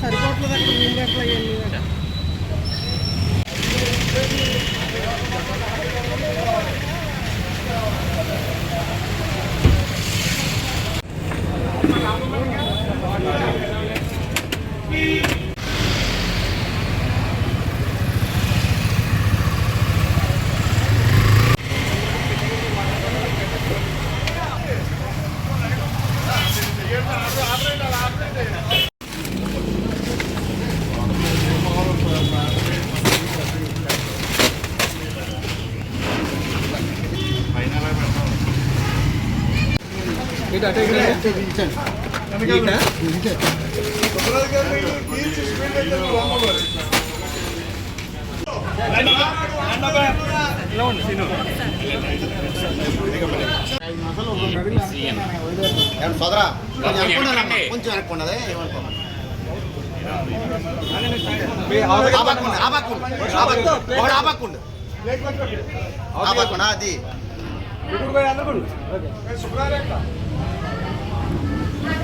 సరిపోవట్లేదు అక్కడ రూమ్ రెంట్లు అవన్నీ సోదరా కొంచెం వెనక్కుండాలమ్మా, కొంచెం వెనక్కున్నదే ఏమనుకో ఆపక్కుండు ఆపక్కుండు ఒకడు ఆపకుండా అది.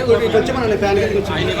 ఎవరికి వచ్చి మన ఫ్యాన్ ఆయన చేసుకున్నాం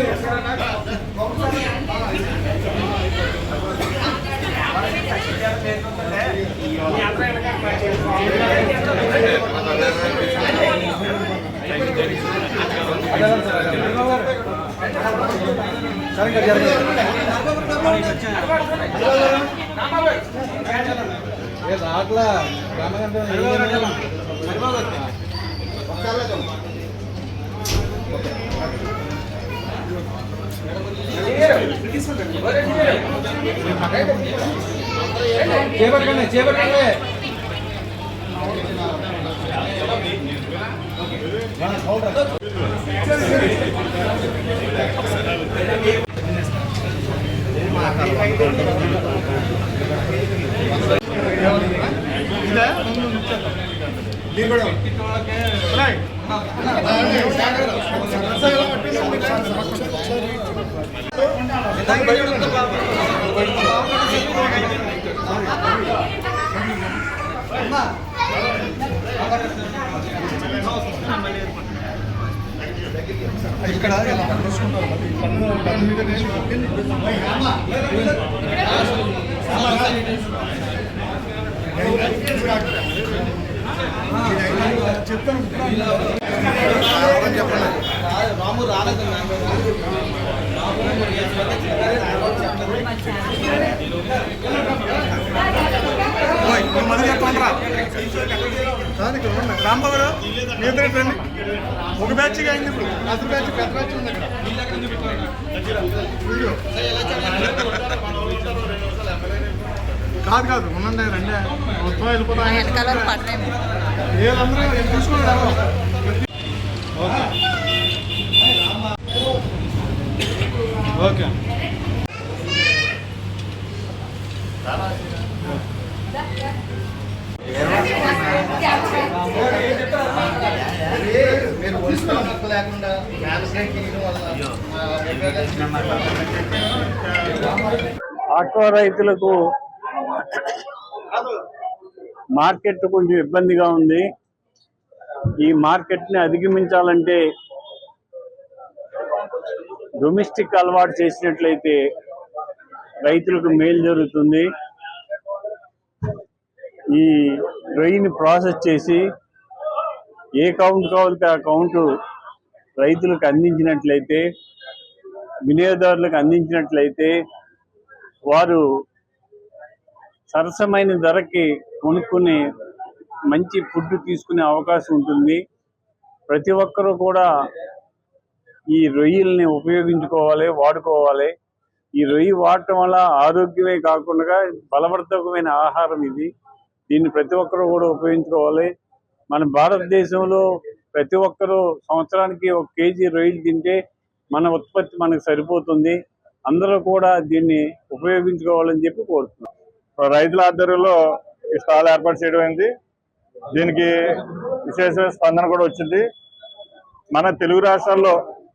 చేపట్టండి చేపట్టండి అమ్మా ఇక్కడ రాము రాలేదు ఓయ్ నువ్వు మొదలు చెప్పండి రా రాంబాబు గారు మీ ఇద్దరు రండి ఒక బ్యాచ్ అయింది ఇప్పుడు అసలు బ్యాచ్ పెద్ద బ్యాచ్ ఉంది అక్కడ కాదు కాదు ఉండండి రండి మొత్తం వెళ్ళిపోతాం వీళ్ళందరూ చూసుకోండి ఓకే ఓకే మీరు లేకుండా రైతులకు మార్కెట్ కొంచెం ఇబ్బందిగా ఉంది. ఈ మార్కెట్ని అధిగమించాలంటే డొమెస్టిక్ అలవాటు చేసినట్లయితే రైతులకు మేలు జరుగుతుంది. ఈ రొయ్యని ప్రాసెస్ చేసి ఏ కౌంట్ కావాలితే ఆ కౌంట్ రైతులకు అందించినట్లయితే వినియోగదారులకు అందించినట్లయితే వారు సరసమైన ధరకి కొనుక్కుని మంచి ఫుడ్ తీసుకునే అవకాశం ఉంటుంది. ప్రతి ఒక్కరూ కూడా ఈ రొయ్యల్ని ఉపయోగించుకోవాలి వాడుకోవాలి. ఈ రొయ్యి వాడటం వల్ల ఆరోగ్యమే కాకుండా బలవర్ధకమైన ఆహారం ఇది. దీన్ని ప్రతి ఒక్కరూ కూడా ఉపయోగించుకోవాలి. మన భారతదేశంలో ప్రతి ఒక్కరూ సంవత్సరానికి ఒక కేజీ రొయ్యలు తింటే మన ఉత్పత్తి మనకు సరిపోతుంది. అందరూ కూడా దీన్ని ఉపయోగించుకోవాలని చెప్పి కోరుతున్నాం. రైతుల ఆధ్వర్యంలో ఈ స్టాల్ ఏర్పాటు చేయడం అయింది దీనికి విశేష స్పందన కూడా వచ్చింది. మన తెలుగు రాష్ట్రాల్లో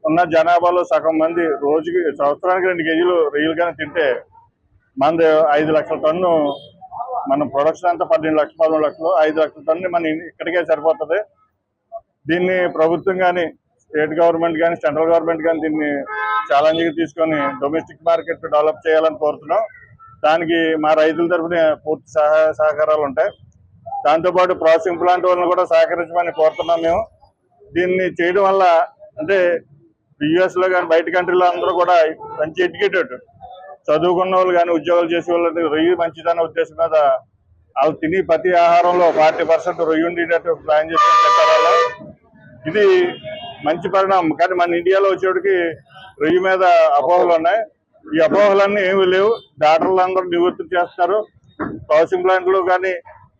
ఉన్న జనాభాలో సగం మంది రోజుకి సంవత్సరానికి రెండు కేజీలు రొయ్యలు కానీ తింటే మన ఐదు లక్షల టన్ను మన ప్రొడక్షన్ అంతా పన్నెండు లక్షలు పదమూడు లక్షలు ఐదు లక్షల టన్ను మన ఇక్కడికే సరిపోతుంది. దీన్ని ప్రభుత్వం కానీ స్టేట్ గవర్నమెంట్ కానీ సెంట్రల్ గవర్నమెంట్ కానీ దీన్ని ఛాలెంజ్గా తీసుకొని డొమెస్టిక్ మార్కెట్ డెవలప్ చేయాలని కోరుతున్నాం. దానికి మా రైతుల తరఫున పూర్తి సహాయ సహకారాలు ఉంటాయి. దాంతోపాటు ప్రాసెసింగ్ ప్లాంట్ వాళ్ళని కూడా సహకరించమని కోరుతున్నాం మేము. దీన్ని చేయడం వల్ల అంటే యుఎస్లో కానీ బయట కంట్రీలో అందరూ కూడా మంచి ఎడ్యుకేటెడ్ చదువుకున్న వాళ్ళు కానీ ఉద్యోగాలు చేసే వాళ్ళు రొయ్యి మంచిదన్న ఉద్దేశం మీద వాళ్ళు తిని ప్రతి ఆహారంలో ఫార్టీ పర్సెంట్ రొయ్యి ఉండేటట్టు ప్లాన్ చేసుకుని పెట్టాలి ఇది మంచి పరిణామం. కానీ మన ఇండియాలో వచ్చేటికి రొయ్యి మీద అపోహలు ఉన్నాయి. ఈ అపోహలన్నీ ఏమీ లేవు. డాక్టర్లు అందరూ నివృత్తి చేస్తారు ప్రాసెసింగ్ ప్లాంట్లు కానీ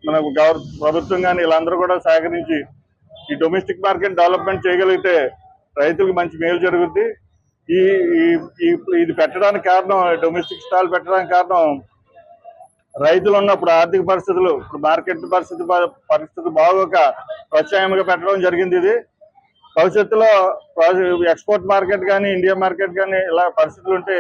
మన గవర్ ప్రభుత్వం కానీ వీళ్ళందరూ కూడా సహకరించి ఈ డొమెస్టిక్ మార్కెట్ డెవలప్మెంట్ చేయగలిగితే రైతులకు మంచి మేలు జరుగుద్ది. ఈ ఈ- ఇది పెట్టడానికి కారణం డొమెస్టిక్ స్టాల్ పెట్టడానికి కారణం రైతులు ఉన్నప్పుడు ఆర్థిక పరిస్థితులు ఇప్పుడు మార్కెట్ పరిస్థితి పరిస్థితి బాగోక ప్రత్యామ్నాయంగా పెట్టడం జరిగింది ఇది. భవిష్యత్తులో ఎక్స్పోర్ట్ మార్కెట్ కానీ ఇండియా మార్కెట్ కానీ ఇలా పరిస్థితులు ఉంటే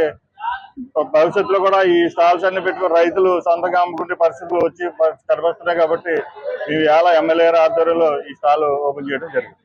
భవిష్యత్తులో కూడా ఈ స్టాల్స్ అన్ని పెట్టుకుని రైతులు సొంతంగా అమ్ముకునే పరిస్థితులు వచ్చి కనిపిస్తున్నాయి కాబట్టి ఇవి ఎలా ఎమ్మెల్యే ఆధ్వర్యంలో ఈ స్టాల్ ఓపెన్ చేయడం జరిగింది.